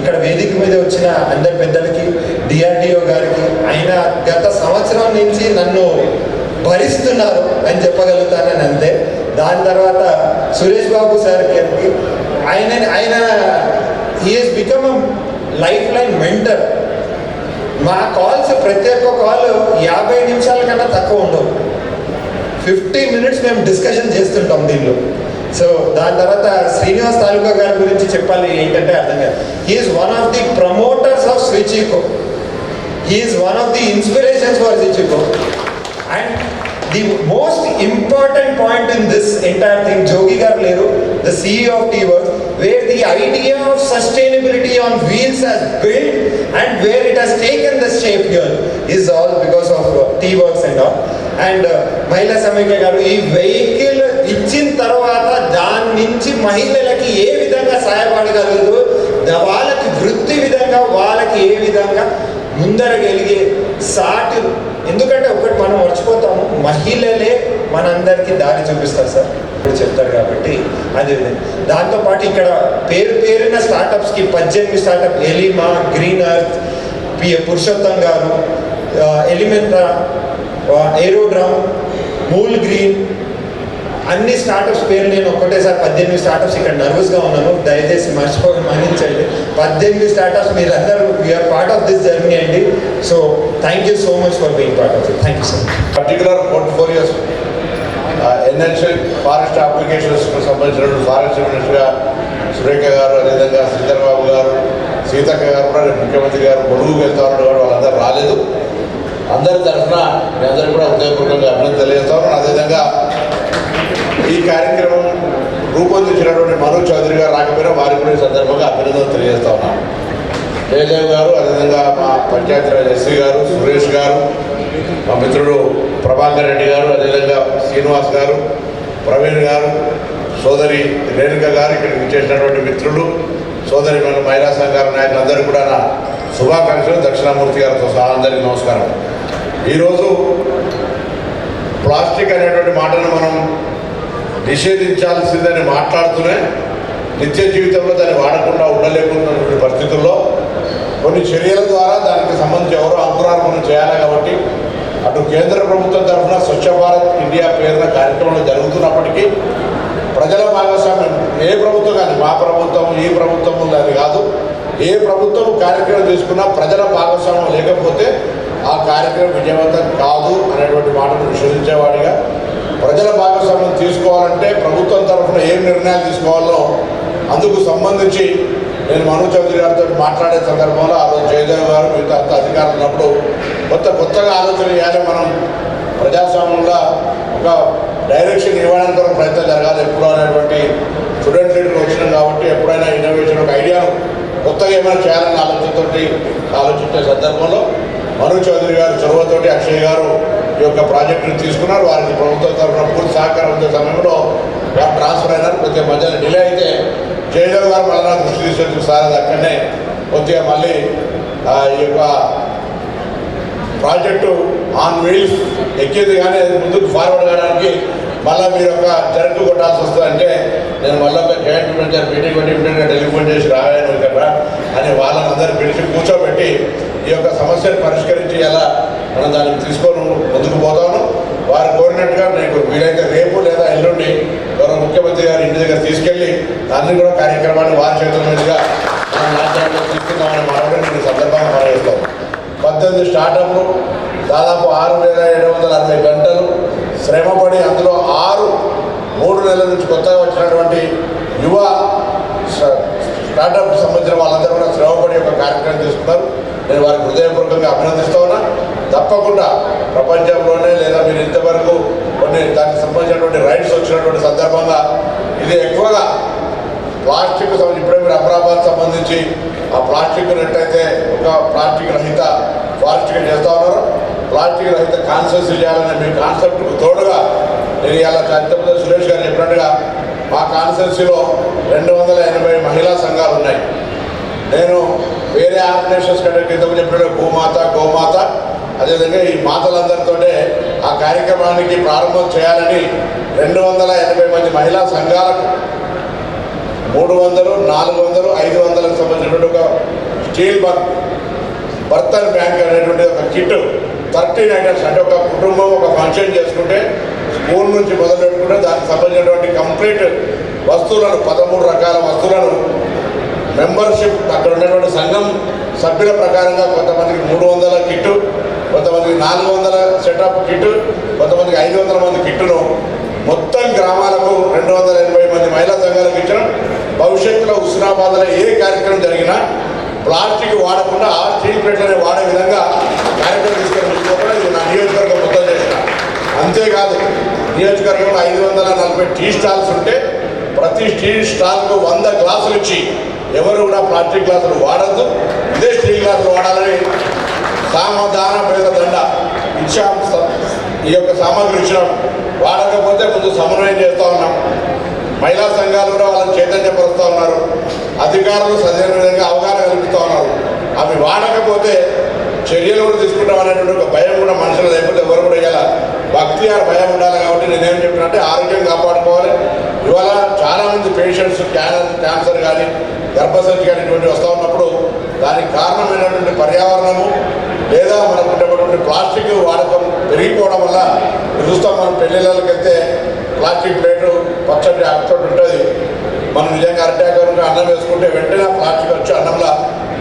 ఇక్కడ వేదిక మీద వచ్చిన అందరి పెద్దలకి డిఆర్డిఓ గారికి ఆయన గత సంవత్సరం నుంచి నన్ను భరిస్తున్నారు అని చెప్పగలుగుతానని అంతే. దాని తర్వాత సురేష్ బాబు సార్ గారికి ఆయన ఆయన he's become lifeline mentor మా కాల్స్ ప్రతి ఒక్క కాల్ యాభై నిమిషాల కన్నా తక్కువ ఉండవు. ఫిఫ్టీ మినిట్స్ మేము డిస్కషన్ చేస్తుంటాం దీనిలో. సో దాని తర్వాత శ్రీనివాస్ తాలూకా గారి గురించి చెప్పాలి ఏంటంటే అర్థం కాదు. He's one of the promoters of Switchiko he's one of the inspirations for Switchiko and the most important point in this entire thing Jogi గారు లేరు the CEO of T work where the idea of sustainability on wheels has build and where it has taken the shape here is all because of uh, T works and all and Mahila Samaikya గారు ఈ vehicle తర్వాత దాని నుంచి మహిళలకి ఏ విధంగా సహాయపడగలదు వాళ్ళకి వృత్తి విధంగా వాళ్ళకి ఏ విధంగా ముందరగలిగే సాటి ఎందుకంటే ఒకటి మనం మర్చిపోతాము మహిళలే మనందరికీ దారి చూపిస్తారు సార్. ఇప్పుడు చెప్తారు కాబట్టి అదే దాంతోపాటు ఇక్కడ పేరు పేరున స్టార్టప్స్కి పద్దెనిమిది startup ఎలిమా green earth P Purushottam garu ఎలిమెంట్రా aerodrome మూల్ గ్రీన్ అన్ని స్టార్టప్స్ పేరు నేను ఒక్కటేసారి పద్దెనిమిది స్టార్టప్స్ ఇక్కడ నర్వస్గా ఉన్నాను. దయచేసి మర్చిపోక మన్నించండి. పద్దెనిమిది స్టార్టప్స్ మీరందరూ you're part of this journey అండి. So thank you so much for being part of it thank you sir particular portfolios NLC forest అప్లికేషన్స్కు సంబంధించినటువంటి ఫారెస్ట్ మినిస్టర్గా సురేఖ గారు అదేవిధంగా శ్రీధర్బాబు గారు సీతక్క గారు కూడా ముఖ్యమంత్రి గారు గొడుగు వెళ్తా ఉన్నారు కూడా వాళ్ళందరూ రాలేదు. అందరి తరఫున మీ అందరికీ కూడా హృదయపూర్వకంగా అభినందన తెలియజేస్తా ఉన్నాను. అదేవిధంగా ఈ కార్యక్రమం రూపొందించినటువంటి మనోజ్ చౌదరి గారు రాకపోయినా వారి గురించి సందర్భంగా అభినందనలు తెలియజేస్తా ఉన్నాను. జయదేవ్ గారు అదేవిధంగా మా పంచాయతీరాజ్ ఎస్వి గారు సురేష్ గారు మా మిత్రుడు ప్రభాకర్ రెడ్డి గారు అదేవిధంగా శ్రీనివాస్ గారు ప్రవీణ్ గారు సోదరి రేణుక గారు ఇక్కడికి చేసినటువంటి మిత్రులు సోదరి మన మహిళా సంఘాల నాయకులందరూ కూడా నా శుభాకాంక్షలు దక్షిణామూర్తి గారితో సహా అందరికీ నమస్కారం. ఈరోజు ప్లాస్టిక్ అనేటువంటి మాటను మనం నిషేధించాల్సిందని మాట్లాడుతూనే నిత్య జీవితంలో దాన్ని వాడకుండా ఉండలేకున్నటువంటి పరిస్థితుల్లో కొన్ని చర్యల ద్వారా దానికి సంబంధించి ఎవరో అంకురార్పణ చేయాలి కాబట్టి అటు కేంద్ర ప్రభుత్వం తరఫున స్వచ్ఛ భారత్ ఇండియా పేరున కార్యక్రమాలు జరుగుతున్నప్పటికీ ప్రజల భాగస్వామ్యం ఏ ప్రభుత్వం కానీ మా ప్రభుత్వం ఈ ప్రభుత్వం అది కాదు. ఏ ప్రభుత్వం కార్యక్రమం తీసుకున్నా ప్రజల భాగస్వామ్యం లేకపోతే ఆ కార్యక్రమం విజయవంతం కాదు అనేటువంటి మాటను నిషేధించేవాడిగా ప్రజల భాగస్వామ్యం తీసుకోవాలంటే ప్రభుత్వం తరఫున ఏం నిర్ణయాలు తీసుకోవాలో అందుకు సంబంధించి నేను మను చౌదరి గారితో మాట్లాడే సందర్భంలో ఆ రోజు జయదేవ్ గారు మిగతా అంత అధికారులు ఉన్నప్పుడు కొత్త కొత్తగా ఆలోచన చేయాలి మనం. ప్రజాస్వామ్యంలో ఒక డైరెక్షన్ ఇవ్వడానికి ఒక ప్రయత్నం జరగాలి. ఎప్పుడు అనేటువంటి స్టూడెంట్ లీడర్లు వచ్చినాం కాబట్టి ఎప్పుడైనా ఇన్నోవేషన్ ఒక ఐడియాను కొత్తగా ఏమైనా చేయాలన్న ఆలోచనతో ఆలోచించే సందర్భంలో మను చౌదరి గారు చొరవతోటి అక్షయ్ గారు యొక్క ప్రాజెక్టును తీసుకున్నారు. వారికి ప్రభుత్వం తరఫున పూర్తి సహకారం ఇచ్చే సమయంలో వారు ట్రాన్స్ఫర్ అయినారు కొద్దిగా మధ్యలో డిలే అయితే జయదేవ్ గారు మళ్ళీ దృష్టి తీసుకొచ్చిన సార్ అది అక్కడనే కొద్దిగా మళ్ళీ ఈ యొక్క ప్రాజెక్టు ఆన్ వీల్స్ ఎక్కేది కానీ అది ముందుకు ఫార్వర్డ్ కావడానికి మళ్ళీ మీరు ఒక జరుగు కొట్టాల్సి వస్తుందంటే నేను మళ్ళీ ఒక జాయింట్ మేనేజర్ మీటింగ్ పెట్టి టెలిఫోన్ చేసి రాగాను కదా అని వాళ్ళందరూ పిలిచి కూర్చోబెట్టి ఈ యొక్క సమస్యను పరిష్కరించి ఎలా మనం దాన్ని తీసుకొని ముందుకు పోతాను వారు కోరినట్టుగా నీకు వీలైతే రేపు లేదా ఎల్లుండి గౌరవ ముఖ్యమంత్రి గారి ఇంటి దగ్గర తీసుకెళ్ళి దాన్ని కూడా కార్యక్రమాన్ని వారి చేతుల మీదుగా మనం రాజ్యాంగంలో తీసుకుందామని మాట్లాడి నేను సందర్భంగా మనం పద్దెనిమిది స్టార్టప్లు దాదాపు ఆరు వేల ఏడు వందల అరవై గంటలు శ్రమపడి అందులో ఆరు మూడు నెలల నుంచి కొత్తగా వచ్చినటువంటి యువ స్ట- స్టార్టప్ సంబంధించిన వాళ్ళందరూ కూడా శ్రమపడి ఒక కార్యక్రమం తీసుకున్నారు. నేను వారికి హృదయపూర్వకంగా అభినందిస్తా ఉన్నా. తప్పకుండా ప్రపంచంలోనే లేదా మీరు ఇంతవరకు కొన్ని దానికి సంబంధించినటువంటి రైట్స్ వచ్చినటువంటి సందర్భంగా ఇది ఎక్కువగా ప్లాస్టిక్ ఇప్పుడే మీరు అమరాబాద్ సంబంధించి ఆ ప్లాస్టిక్ ఎట్టయితే ఒక ప్లాస్టిక్ రహిత ప్లాస్టిక్ చేస్తా ఉన్నారు. ప్లాస్టిక్ రహిత కాన్సెన్స్ చేయాలనే మీ కాన్సెప్ట్కు తోడుగా నేను ఇలా చంద్రప్రదేశ్ సురేష్ గారు చెప్పినట్టుగా మా కాన్సెన్సీలో రెండు వందల ఎనభై మహిళా సంఘాలు ఉన్నాయి. నేను వేరే ఆర్గనైజేషన్స్ కంటే క్రితం చెప్పినట్టు భూమాత గోమాత అదేవిధంగా ఈ మాతలందరితోనే ఆ కార్యక్రమానికి ప్రారంభం చేయాలని రెండు వందల ఎనభై మంది మహిళా సంఘాలకు మూడు వందలు నాలుగు వందలు ఐదు వందలకు సంబంధించినటువంటి ఒక స్టీల్ బర్త్ బర్తన్ బ్యాంక్ అనేటువంటి ఒక కిట్ థర్టీన్ ఐటమ్స్ అంటే ఒక కుటుంబం ఒక ఫంక్షన్ చేసుకుంటే స్కూల్ నుంచి మొదలు పెట్టుకుంటే దానికి సంబంధించినటువంటి కంప్లీట్ వస్తువులను పదమూడు రకాల వస్తువులను మెంబర్షిప్ అక్కడ ఉన్నటువంటి సంఘం సభ్యుల ప్రకారంగా కొంతమందికి మూడు వందల కిట్టు కొంతమందికి నాలుగు వందల సెటప్ కిట్టు కొంతమందికి ఐదు వందల మంది కిట్టును. మొత్తం గ్రామాలకు రెండు వందల ఎనభై మంది మహిళా సంఘాలకు ఇచ్చిన భవిష్యత్తులో హుస్నాబాద్లో ఏ కార్యక్రమం జరిగినా ప్లాస్టిక్ వాడకుండా ఆ స్టీల్ ప్లేట్లనే వాడే విధంగా కార్యక్రమం తీసుకొని ఇది నా నియోజకవర్గం మొత్తం చేసిన. అంతేకాదు నియోజకవర్గంలో ఐదు వందల నలభై టీ స్టాల్స్ ఉంటే ప్రతి టీ స్టాల్కు వంద గ్లాసులు ఇచ్చి ఎవరు కూడా ప్లాస్టిక్ గ్లాసులు వాడద్దు. ఇదే స్టీల్ గ్లాసులు వాడాలని సామధాన పేద దండ ఇచ్చాం ఈ యొక్క సామాగ్రి ఇచ్చినాం. వాడకపోతే ముందు సమన్వయం చేస్తూ ఉన్నాం. మహిళా సంఘాలు కూడా వాళ్ళని చైతన్యపరుస్తూ ఉన్నారు. అధికారులు సరైన విధంగా అవగాహన కల్పిస్తూ ఉన్నారు. అవి వాడకపోతే చర్యలు కూడా తీసుకుంటాం అనేటువంటి ఒక భయం కూడా మనుషులు లేకపోతే ఎవరు కూడా ఇలా భక్తి ఆ భయం ఉండాలి కాబట్టి నేనేం చెప్పినంటే ఆరోగ్యం కాపాడుకోవాలి. ఇవాళ చాలామంది పేషెంట్స్ క్యాన్సర్ క్యాన్సర్ కానీ గర్భసంచి కానీ ఇటువంటి వస్తూ ఉన్నప్పుడు దానికి కారణమైనటువంటి పర్యావరణము లేదా మనకు ఉండేటువంటి ప్లాస్టిక్ వాడకం పెరిగిపోవడం వల్ల చూస్తాం మనం పెళ్ళిళ్ళకి వెళ్తే ప్లాస్టిక్ ప్లేటు పచ్చడి అక్కడి ఉంటుంది. మనం నిజంగా అరటాకరంగా అన్నం వేసుకుంటే వెంటనే ప్లాస్టిక్ వచ్చి అన్నంలో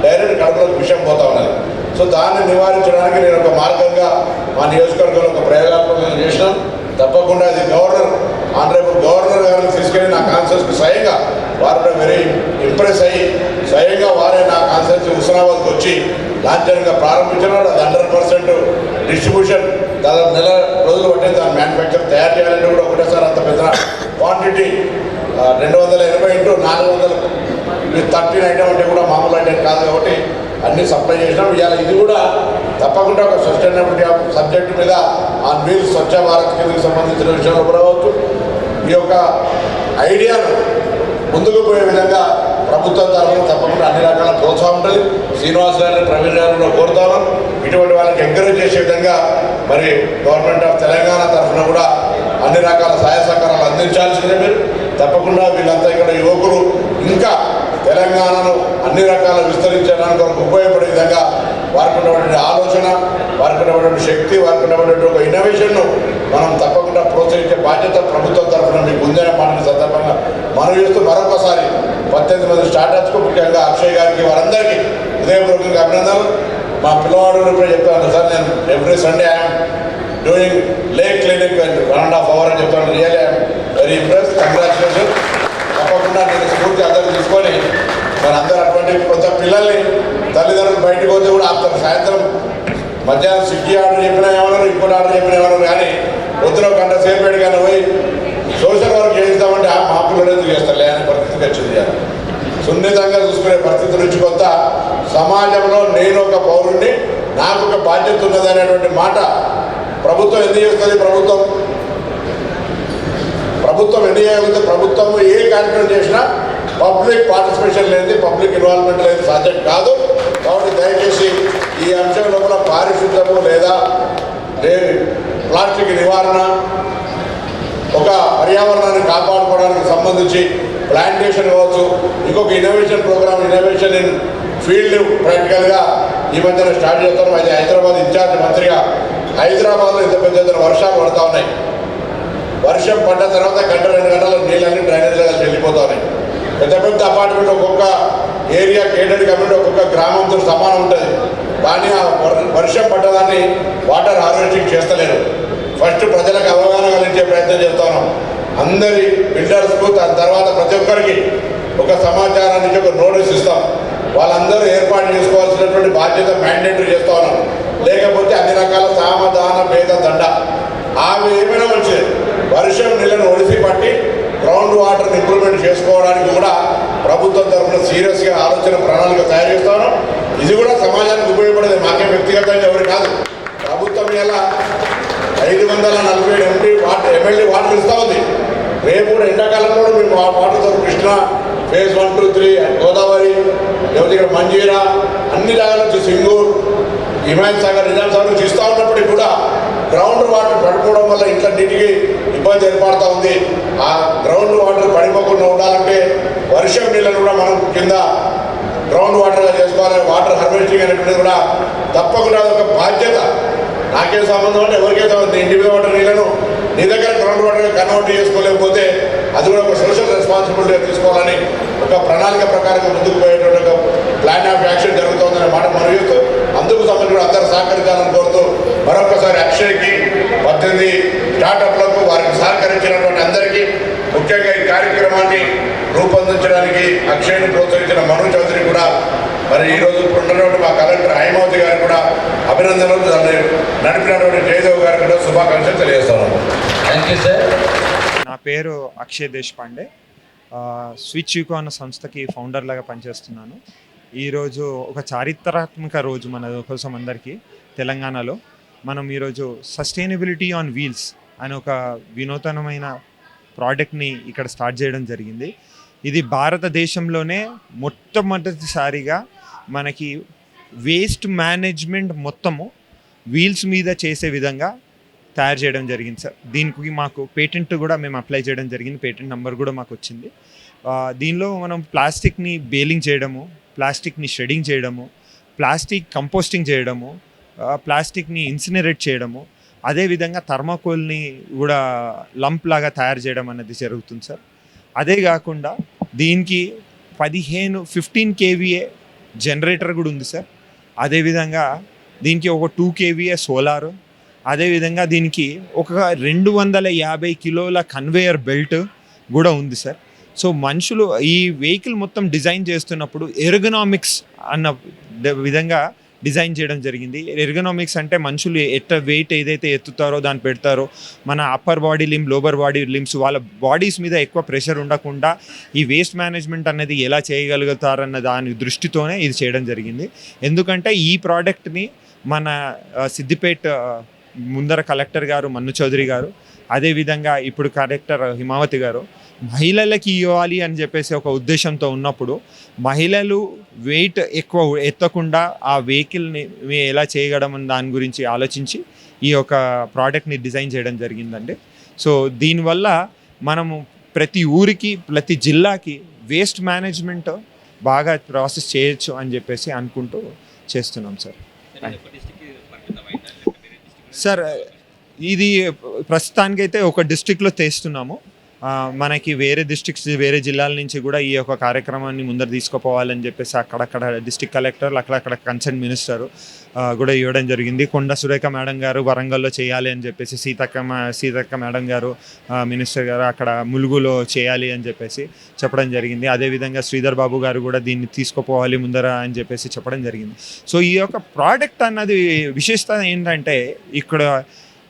డైరెక్ట్ కడుపులోకి విషయం పోతా ఉన్నది. సో దాన్ని నివారించడానికి నేను ఒక మార్గంగా మా నియోజకవర్గంలో ఒక ప్రయోగాత్మకంగా చేసినాం. తప్పకుండా అది గవర్నర్ ఆనరేబుల్ గవర్నర్ గారిని తీసుకెళ్ళి నా కాన్సెన్స్కి స్వయంగా వారు వెరీ ఇంప్రెస్ అయ్యి స్వయంగా వారే నా కాన్సెన్స్ హుస్నాబాద్కి వచ్చి లాంఛనంగా ప్రారంభించినాడు. అది హండ్రెడ్ పర్సెంట్ డిస్ట్రిబ్యూషన్ దాదాపు నెల రోజులు పట్టే దాని మ్యానుఫ్యాక్చర్ తయారు చేయాలంటే కూడా ఒకటేసారి అంత పెద్ద క్వాంటిటీ రెండు వందల ఎనభై ఇంటూ నాలుగు వందలు థర్టీన్ ఐటమ్ అంటే కూడా మామూలు ఐటమ్ కాదు కాబట్టి అన్ని సప్లై చేసినాం. ఇవాళ ఇది కూడా తప్పకుండా ఒక సస్టైనబిలిటీ సబ్జెక్ట్ మీద ఆన్ మీరు స్వచ్ఛ భారత్ కిందకి సంబంధించిన విషయంలో కూడా అవచ్చు ఈ యొక్క ఐడియాను ముందుకు పోయే విధంగా ప్రభుత్వం తరఫున తప్పకుండా అన్ని రకాల ప్రోత్సాహం ఉంటుంది శ్రీనివాస్ గారిని ప్రవీణ్ గారిని కూడా కోరుతాను. ఇటువంటి వాళ్ళకి ఎంకరేజ్ చేసే విధంగా మరి గవర్నమెంట్ ఆఫ్ తెలంగాణ తరఫున కూడా అన్ని రకాల సహాయ సహకారాలు అందించాల్సిందే మీరు. తప్పకుండా వీళ్ళంతా ఇక్కడ యువకులు ఇంకా తెలంగాణను అన్ని రకాల విస్తరించడానికి ఉపయోగపడే విధంగా వారికి ఉన్నటువంటి ఆలోచన వారికి ఉన్నటువంటి శక్తి వారికి ఉన్నటువంటి ఒక ఇన్నోవేషన్ను మనం తప్పకుండా ప్రోత్సహించే బాధ్యత ప్రభుత్వం తరఫున మీకు ఉందనే మాట సందర్భంగా మనం చేస్తూ మరొకసారి పద్దెనిమిది మంది స్టార్టప్స్కు ముఖ్యంగా అక్షయ్ గారికి వారందరికీ హృదయపూర్వకంగా అభినందనలు. మా పిల్లవాడు కూడా చెప్తాను సార్ నేను every Sunday I'm doing lake clinic and one and half hour అని చెప్తాను. Real I'm very impress congratulation తప్పకుండా నేను స్ఫూర్తి అందరూ తీసుకొని మరి అందరూ అటువంటి కొంత పిల్లల్ని తల్లిదండ్రులు బయటకు పోతే కూడా అంత సాయంత్రం మధ్యాహ్నం స్విగ్గీ ఆర్డర్ చెప్పినా ఏమన్నారు ఇంకోటి ఆర్డర్ చెప్పినా ఏమన్నారు కానీ పొద్దున గంట సేపు పెడిగానే పోయి సోషల్ వర్క్ చేయిస్తామంటే ఆ మాపులు ఎందుకు చేస్తారు? లేని పరిస్థితికి వచ్చింది సున్నితంగా చూసుకునే పరిస్థితి నుంచి కొంత సమాజంలో నేను ఒక పౌరుణ్ణి నాకు ఒక బాధ్యత ఉన్నది అనేటువంటి మాట ప్రభుత్వం ఎందుకు చేస్తుంది? ప్రభుత్వం. ప్రభుత్వం ఎన్ని చేయగలిగితే ప్రభుత్వం ఏ కార్యక్రమం చేసినా పబ్లిక్ పార్టిసిపేషన్ లేనిది పబ్లిక్ ఇన్వాల్వ్మెంట్ లేదు సాధ్యం కాదు. దయచేసి ఈ అంశం లోపల పారిశుద్ధము లేదా ప్లాస్టిక్ నివారణ ఒక పర్యావరణాన్ని కాపాడుకోవడానికి సంబంధించి ప్లాంటేషన్ కావచ్చు ఇంకొక innovation program innovation in field ప్రాక్టికల్గా ఈ మధ్యన స్టార్ట్ చేస్తాం అయితే హైదరాబాద్ ఇన్ఛార్జ్ మంత్రిగా హైదరాబాద్లో ఇంత పెద్ద ఎత్తున వర్షాలు పడతా ఉన్నాయి. వర్షం పడ్డ తర్వాత గంట రెండు గంటల నీళ్ళన్నీ డ్రైనేజ్లో కలిసి వెళ్ళిపోతా ఉన్నాయి. పెద్ద పెద్ద అపార్ట్మెంట్ ఒక్కొక్క ఏరియా కేటెడ్ కమిటీ ఒక్కొక్క గ్రామంతో సమానం ఉంటుంది. కానీ ఆ వర్షం పడ్డదాన్ని వాటర్ హార్వెస్టింగ్ చేస్తలేరు. ఫస్ట్ ప్రజలకు అవగాహన కలిగించే ప్రయత్నం చేస్తాను అందరి బిల్డర్స్కు దాని తర్వాత ప్రతి ఒక్కరికి ఒక సమాచారాన్ని ఒక నోటీస్ ఇస్తాం. వాళ్ళందరూ ఏర్పాటు చేసుకోవాల్సినటువంటి బాధ్యత మ్యాండేటరీ చేస్తా ఉన్నాం. లేకపోతే అన్ని రకాల సామధాన భేద దండ. ఆమె ఏమైనా మంచిది వర్షం నీళ్ళను ఒడిసి పట్టి గ్రౌండ్ వాటర్ని ఇంప్రూవ్మెంట్ చేసుకోవడానికి కూడా ప్రభుత్వం తరఫున సీరియస్గా ఆలోచన ప్రణాళిక తయారు చేస్తాను. ఇది కూడా సమాజానికి ఉపయోగపడేది. మాకే వ్యక్తిగతంగా ఎవరు కాదు. ప్రభుత్వం ఎలా ఐదు వందల నలభై ఏడు ఎంపీ వాటర్ ఎమ్మెల్యే వాటర్ ఇస్తా ఉంది. రేపు కూడా ఎండాకాలంలో కూడా మేము వాటర్తో Krishna phase one two three Godavari లేకపోతే ఇక్కడ మంజీరా అన్ని జాగాల నుంచి సింగూర్ హిమాయత్ సాగర్ నిజాం సాగర్ నుంచి ఇస్తూ ఉన్నప్పటికీ కూడా గ్రౌండ్ వాటర్ పడిపోవడం వల్ల ఇంట్లో నీటికి ఇబ్బంది ఏర్పడుతూ ఉంది. ఆ గ్రౌండ్ వాటర్ పడిపోకుండా ఉండాలి వర్ష వర్షం నీళ్ళను కూడా మనం కింద గ్రౌండ్ వాటర్గా చేసుకోవాలి వాటర్ హార్వెస్టింగ్ అనేటువంటిది కూడా తప్పకుండా ఒక బాధ్యత. నాకే సంబంధం అంటే ఎవరికే సంబంధం నీ వాటర్ నీళ్ళను నీ దగ్గర గ్రౌండ్ వాటర్గా కన్వర్ట్ చేసుకోలేకపోతే అది కూడా ఒక సోషల్ రెస్పాన్సిబిలిటీ తీసుకోవాలని ఒక ప్రణాళిక ప్రకారంగా ముందుకు పోయేటువంటి ఒక ప్లాన్ ఆఫ్ యాక్షన్ జరుగుతుందనే మాట మనం చేస్తూ అందుకు సంబంధించిన అందరూ సహకరించాలని కోరుతూ మరొకసారి అక్షయ్కి పద్దెనిమిది స్టార్టప్లకు వారికి సహకరించినటువంటి అందరికీ ముఖ్యంగా ఈ కార్యక్రమాన్ని రూపొందించడానికి అక్షయ్ని ప్రోత్సహించిన మను చౌదరి కూడా మరి ఈ రోజు ఇప్పుడు ఉన్నటువంటి మా కలెక్టర్ హైమావతి గారికి కూడా అభినందనలు దాన్ని నడిపినటువంటి జయదేవ్ గారికి కూడా శుభాకాంక్షలు తెలియజేస్తాను. థ్యాంక్ యూ సార్ నా పేరు అక్షయ్ దేశపాండే. ఆ, స్విచ్ యూకో అన్న సంస్థకి ఫౌండర్ లాగా పనిచేస్తున్నాను. ఈరోజు ఒక చారిత్రాత్మక రోజు మన కోసం అందరికీ తెలంగాణలో. మనం ఈరోజు సస్టైనబిలిటీ ఆన్ వీల్స్ అనే ఒక వినూతనమైన ప్రోడక్ట్ని ఇక్కడ స్టార్ట్ చేయడం జరిగింది. ఇది భారతదేశంలోనే మొట్టమొదటిసారిగా మనకి వేస్ట్ మేనేజ్మెంట్ మొత్తము వీల్స్ మీద చేసే విధంగా తయారు చేయడం జరిగింది సార్. దీనికి మాకు పేటెంట్ కూడా మేము అప్లై చేయడం జరిగింది. పేటెంట్ నెంబర్ కూడా మాకు వచ్చింది. దీనిలో మనం ప్లాస్టిక్ని బేలింగ్ చేయడము ప్లాస్టిక్ని షెడింగ్ చేయడము ప్లాస్టిక్ కంపోస్టింగ్ చేయడము ప్లాస్టిక్ని ఇన్సినరేట్ చేయడము అదేవిధంగా థర్మాకోల్ని కూడా లంప్ లాగా తయారు చేయడం అనేది జరుగుతుంది సార్. అదే కాకుండా దీనికి పదిహేను ఫిఫ్టీన్ కేవీఏ జనరేటర్ కూడా ఉంది సార్. అదేవిధంగా దీనికి ఒక టూ కేవీఏ సోలారు అదేవిధంగా దీనికి ఒక రెండు వందల యాభై కిలోల కన్వేయర్ బెల్ట్ కూడా ఉంది సార్. సో మనుషులు ఈ వెహికల్ మొత్తం డిజైన్ చేస్తున్నప్పుడు ఎర్గనామిక్స్ అన్న ద- విధంగా డిజైన్ చేయడం జరిగింది. ఎర్గనామిక్స్ అంటే మనుషులు ఎట్ట వెయిట్ ఏదైతే ఎత్తుతారో దాన్ని పెడతారో మన upper body limb lower body limbs వాళ్ళ బాడీస్ మీద ఎక్కువ ప్రెషర్ ఉండకుండా ఈ వేస్ట్ మేనేజ్మెంట్ అనేది ఎలా చేయగలుగుతారన్న దాని దృష్టితోనే ఇది చేయడం జరిగింది. ఎందుకంటే ఈ ప్రోడక్ట్ని మన సిద్దిపేట ముందర కలెక్టర్ గారు మన్ను చౌదరి గారు అదేవిధంగా ఇప్పుడు కలెక్టర్ హిమావతి గారు మహిళలకి ఇవ్వాలి అని చెప్పేసి ఒక ఉద్దేశంతో ఉన్నప్పుడు మహిళలు వెయిట్ ఎక్కువ ఎత్తకుండా ఆ వెహికల్ని ఎలా అన్న దాని గురించి ఆలోచించి ఈ యొక్క ప్రోడక్ట్ని డిజైన్ చేయడం జరిగిందండి. సో దీనివల్ల మనము ప్రతి ఊరికి ప్రతి జిల్లాకి వేస్ట్ మేనేజ్మెంట్ బాగా ప్రాసెస్ చేయొచ్చు అని చెప్పేసి అనుకుంటూ చేస్తున్నాం సార్ సార్ ఇది ప్రస్తుతానికైతే ఒక డిస్టిక్లో తెస్తున్నాము మనకి వేరే డిస్ట్రిక్ట్స్ వేరే జిల్లాల నుంచి కూడా ఈ యొక్క కార్యక్రమాన్ని ముందర తీసుకుపోవాలని చెప్పేసి అక్కడక్కడ డిస్ట్రిక్ట్ కలెక్టర్లు అక్కడక్కడ కన్సర్న్ మినిస్టర్ కూడా ఇవ్వడం జరిగింది. కొండ సురేఖ మేడం గారు వరంగల్లో చేయాలి అని చెప్పేసి సీతక్క సీతక్క మేడం గారు మినిస్టర్ గారు అక్కడ ములుగులో చేయాలి అని చెప్పేసి చెప్పడం జరిగింది. అదేవిధంగా శ్రీధర్ బాబు గారు కూడా దీన్ని తీసుకుపోవాలి ముందర అని చెప్పేసి చెప్పడం జరిగింది. సో ఈ యొక్క ప్రోడక్ట్ అన్నది విశేషత ఏంటంటే ఇక్కడ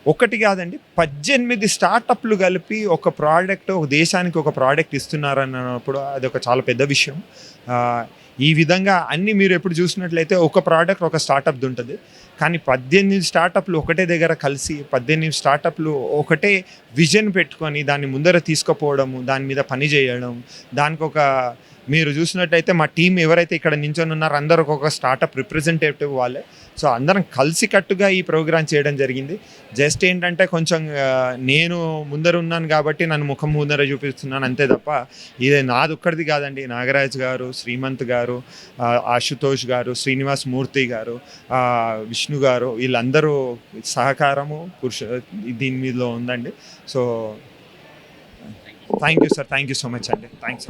ఒకటి కాదండి పద్దెనిమిది స్టార్టప్లు కలిపి ఒక ప్రోడక్ట్ ఒక దేశానికి ఒక ప్రోడక్ట్ ఇస్తున్నారన్నప్పుడు అది ఒక చాలా పెద్ద విషయం. ఈ విధంగా అన్ని మీరు ఎప్పుడు చూసినట్లయితే ఒక ప్రోడక్ట్ ఒక స్టార్టప్ది ఉంటుంది కానీ పద్దెనిమిది స్టార్టప్లు ఒకటే దగ్గర కలిసి పద్దెనిమిది స్టార్టప్లు ఒకటే విజన్ పెట్టుకొని దాన్ని ముందర తీసుకుపోవడము దాని మీద పని చేయడం దానికి ఒక మీరు చూసినట్టయితే మా టీం ఎవరైతే ఇక్కడ నించొని ఉన్నారో అందరూ ఒక స్టార్టప్ రిప్రజెంటేటివ్ వాళ్ళే. సో అందరం కలిసికట్టుగా ఈ ప్రోగ్రామ్ చేయడం జరిగింది. జస్ట్ ఏంటంటే కొంచెం నేను ముందర ఉన్నాను కాబట్టి నన్ను ముఖం ముందర చూపిస్తున్నాను అంతే తప్ప ఇది నాది ఒక్కడిది కాదండి. నాగరాజ్ గారు శ్రీమంత్ గారు ఆశుతోష్ గారు శ్రీనివాస్ మూర్తి గారు విష్ణు గారు వీళ్ళందరూ సహకారము పురుష దీని మీదలో ఉందండి. So thank you sir. Thank you so much అండి. థ్యాంక్స్